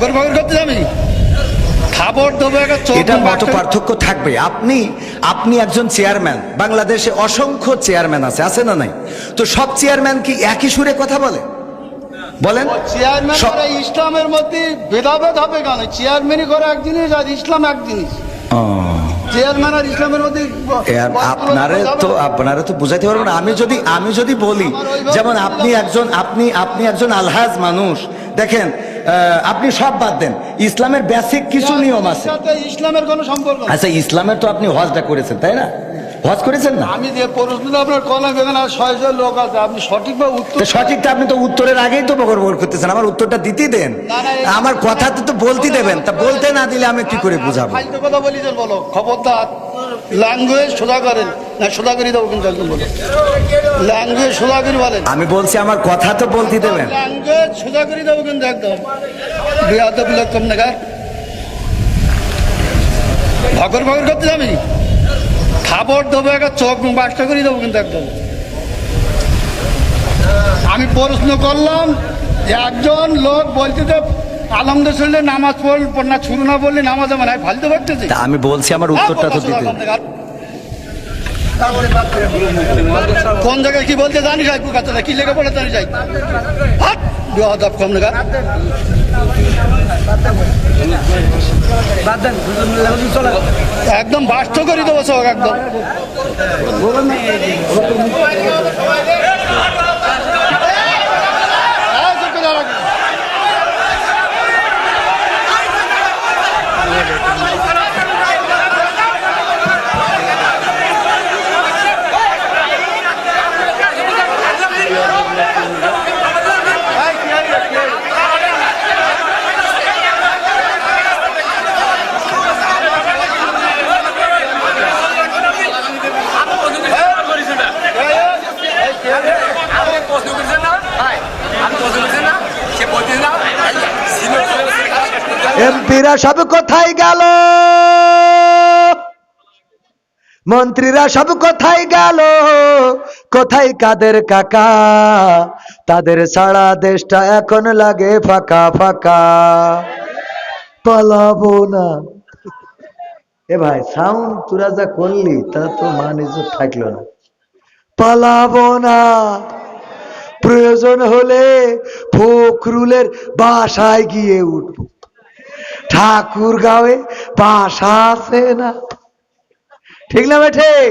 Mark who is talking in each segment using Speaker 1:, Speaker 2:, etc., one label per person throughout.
Speaker 1: করতে যাবি খাবার দেবো
Speaker 2: এটা মত পার্থক্য থাকবে? আপনি আপনি একজন চেয়ারম্যান। বাংলাদেশে অসংখ্য চেয়ারম্যান আছে আছে না নাই? তো সব চেয়ারম্যান কি একই সুরে কথা বলে? বলেন।
Speaker 1: চেয়ারম্যান ইসলামের মধ্যে ভেদাভেদ হবে কেন? চেয়ারম্যানই করে এক জিনিস আর ইসলাম এক জিনিস। চেয়ারম্যান আর ইসলামের মধ্যে
Speaker 2: আপনারে তো আপনারে তো বুঝাইতে পারব না। আমি যদি আমি যদি বলি যেমন আপনি একজন আপনি আপনি একজন আলহাজ মানুষ। দেখেন আপনি সব বাদ দেন। ইসলামের বেসিক কিছু নিয়ম আছে।
Speaker 1: ইসলামের কোনো সম্পর্ক
Speaker 2: আচ্ছা ইসলামের তো আপনি হজটা করেছেন তাই না? হজ করেছেন না?
Speaker 1: আমি যে প্রশ্নটা আপনার কলম এখানে লোক আছে আপনি উত্তর
Speaker 2: সঠিকটা আপনি তো উত্তরের আগেই তো বগর বগর করতেছেন আমার উত্তরটা দিতেই দেন। আমার কথা তো বলতে দেবেন তা বলতে না দিলে আমি কি করে বুঝাবো?
Speaker 1: কথা বলি যে বলো খবরদার। ল্যাঙ্গুয়েজ সোজা করেন না সোজা করে দেবো কিন্তু একদম বলো। ল্যাঙ্গুয়েজ সোজা করে বলেন।
Speaker 2: আমি বলছি আমার কথা তো বলতে দেবেন।
Speaker 1: ল্যাঙ্গুয়েজ সোজা করে দেবো কিন্তু একদম। ভগর ভগর করতে যাবি? খাবার দেবো একটা চোখ বাসটা করে দেবো কিন্তু একদম। আমি প্রশ্ন করলাম একজন লোক বলতে শুনলে নামাজ পড়ল না শুরু না বললে নামাজ আমার হয় ফালতু করতেছি
Speaker 2: তা আমি বলছি আমার উত্তরটা তো দিতে।
Speaker 1: কোন জায়গায় কি বলতে জানি যাই কাছে কি লেগে পড়ে জানি যাই। হাট বিহাদব কম একদম বাস্ত করে দেবো সব একদম হ্যাঁ, চুপ করে দাঁড়া।
Speaker 3: এমপিরা সব কোথায় গেল? মন্ত্রীরা সব কোথায় গেল? কোথায় কাদের কাকা? তাদের সারা দেশটা এখন লাগে ফাঁকা ফাঁকা। পালাবো না। এ ভাই সাউন্ড তোরা যা করলি, তা তো মানে থাকল না। পালাবো না। প্রয়োজন হলে ফখরুলের বাসায় গিয়ে উঠবো। ঠাকুর গাঁয়ে বাসা আছে না? ঠিক না ঠিক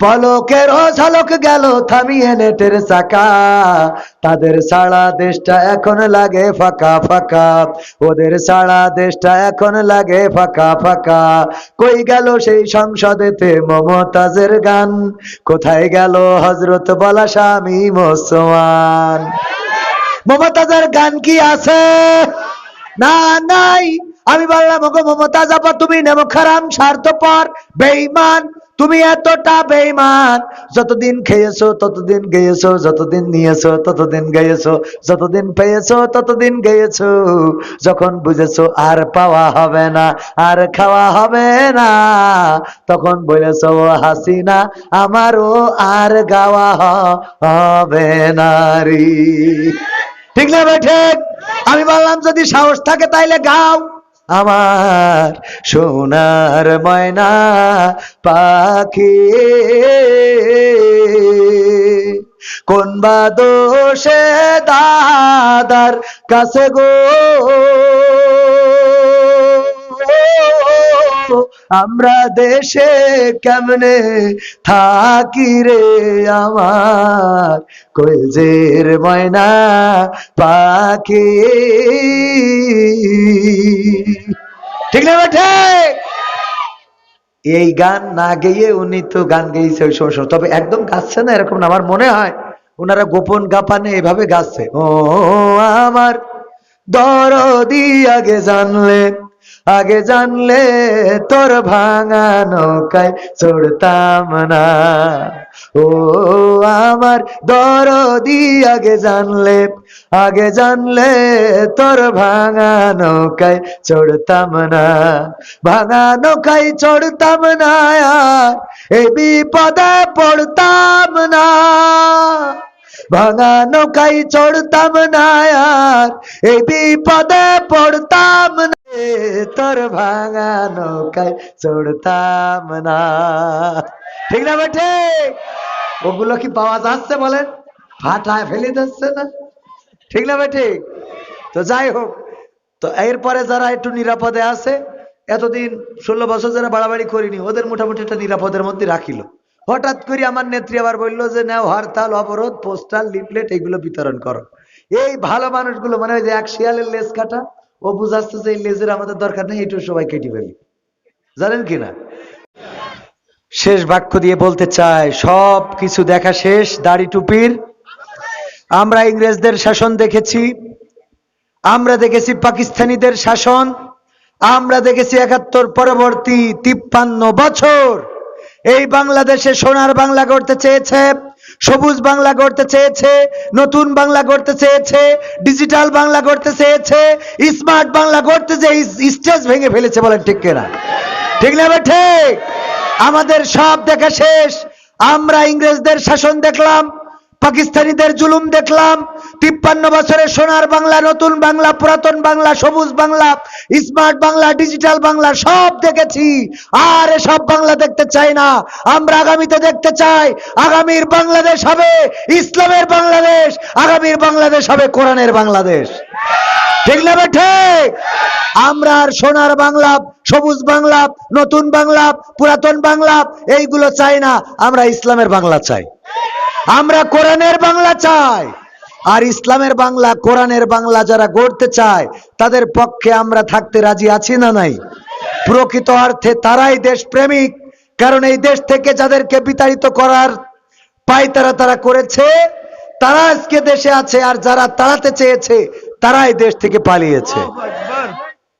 Speaker 3: পলকের ঝলক গেল, থামিয়ে নেটের চাকা। তাদের সারা দেশটা এখন লাগে ফাঁকা ফাঁকা। ওদের সারা দেশটা এখন লাগে ফাঁকা ফাঁকা। কই গেল সেই সংসদেতে মমতাজের গান? কোথায় গেল হজরত বলা স্বামী মোসমান মমতাজের গান কি আছে? না, নাই। আমি বললাম, ওগো মমতাজ আপা, তুমি নেমো খারাম, স্বার্থপর বেইমান তুমি এতটা বেইমান যতদিন খেয়েছো, ততদিন গেয়েছো, যতদিন নিয়েছো, ততদিন গেয়েছো, যতদিন পেয়েছ, ততদিন গেয়েছো। যখন বুঝেছ আর পাওয়া হবে না, আর খাওয়া হবে না, তখন বলেছ, ও হাসিনা, আমারও আর গাওয়া হবে না রে। ঠিক না ঠিক? আমি বললাম, যদি সাহস থাকে তাইলে গাও। আমার সোনার ময়না পাখি। কোন বা দোষে দাদার কাছে গো? আমরা দেশে কেমনে থাকি রে আমার? কলজের ময়না পাখি। ঠিক না বেঠে এই গান না গেয়ে উনি তো গান গেয়েছে ওই সময়। তবে একদম গাচ্ছে না, এরকম আমার মনে হয় ওনারা গোপন গাপানে এভাবে গাচ্ছে। ও, আমার দরদি আগে জানলে আগে জানলে তোর ভাঙা নৌকায় চড়তাম না। ও আমার দরদি, আগে জানলে আগে জানলে তোর ভাঙা নৌকায় চড়তাম না। ভাঙা নৌকায় চড়তাম না এই বিপদে পড়তাম না। ভাঙা নৌকায় চড়তাম না এই বিপদে পড়তাম না। তোর ভাঙা নৌকায় চড়তাম না। ঠিক না বেঠে? ওগুলো কি পাওয়া যাচ্ছে বলেন? ফাটায় ফেলে দিচ্ছে না। ঠিক না বেঠে? তো যাই হোক, তো এরপরে যারা একটু নিরাপদে আছে, এতদিন ষোলো বছর যারা বাড়াবাড়ি করিনি, ওদের মোটামুটি একটা নিরাপদের মধ্যে রাখিল। হঠাৎ করে আমার নেত্রী আবার বলল যে, নাও হরতাল, অবরোধ, পোস্টাল, লিফলেট, এগুলো বিতরণ করো। এই ভালো মানুষগুলো মানে ওই যে এক শিয়ালের লেজ কাটা ও বুঝাচ্ছে যে লেজের আমাদের দরকার নেই একটু সবাই কেটে ফেলি। জানেন কি না? শেষ বাক্য দিয়ে বলতে চাই, সব কিছু দেখা শেষ, দাড়ি টুপির। আমরা ইংরেজদের শাসন দেখেছি, আমরা দেখেছি পাকিস্তানিদের শাসন, আমরা দেখেছি একাত্তর পরবর্তী তিপ্পান্ন বছর। এই বাংলাদেশে সোনার বাংলা করতে চেয়েছে সবুজ বাংলা গড়তে চেয়েছে, নতুন বাংলা গড়তে চেয়েছে, ডিজিটাল বাংলা গড়তে চেয়েছে, স্মার্ট বাংলা গড়তে যে স্টেজ ভেঙে ফেলেছে বলেন ঠিক কেনা? ঠিক না ঠিক? আমাদের সব দেখা শেষ। আমরা ইংরেজদের শাসন দেখলাম, পাকিস্তানিদের জুলুম দেখলাম তিপ্পান্ন বছরের সোনার বাংলা, নতুন বাংলা, পুরাতন বাংলা, সবুজ বাংলা স্মার্ট বাংলা ডিজিটাল বাংলা, সব দেখেছি। আর সব বাংলা দেখতে চাই না। আমরা আগামীতে দেখতে চাই, আগামীর বাংলাদেশ হবে ইসলামের বাংলাদেশ, আগামীর বাংলাদেশ হবে কোরআনের বাংলাদেশ। ঠিক না ঠিক আমরা আর সোনার বাংলা, সবুজ বাংলা, নতুন বাংলা, পুরাতন বাংলা, এইগুলো চাই না। আমরা ইসলামের বাংলা চাই। আমরা কোরআনের বাংলা চাই। আর ইসলামের বাংলা, কোরআনের বাংলা যারা গড়তে চায়, তাদের পক্ষে আমরা থাকতে রাজি আছি না নাই? প্রকৃত অর্থে তারাই দেশ প্রেমিক কারণ এই দেশ থেকে যাদেরকে বিতাড়িত করার পাই তারা তারা করেছে, তারা আজকে দেশে আছে আর যারা তাড়াতে চেয়েছে, তারাই দেশ থেকে পালিয়েছে।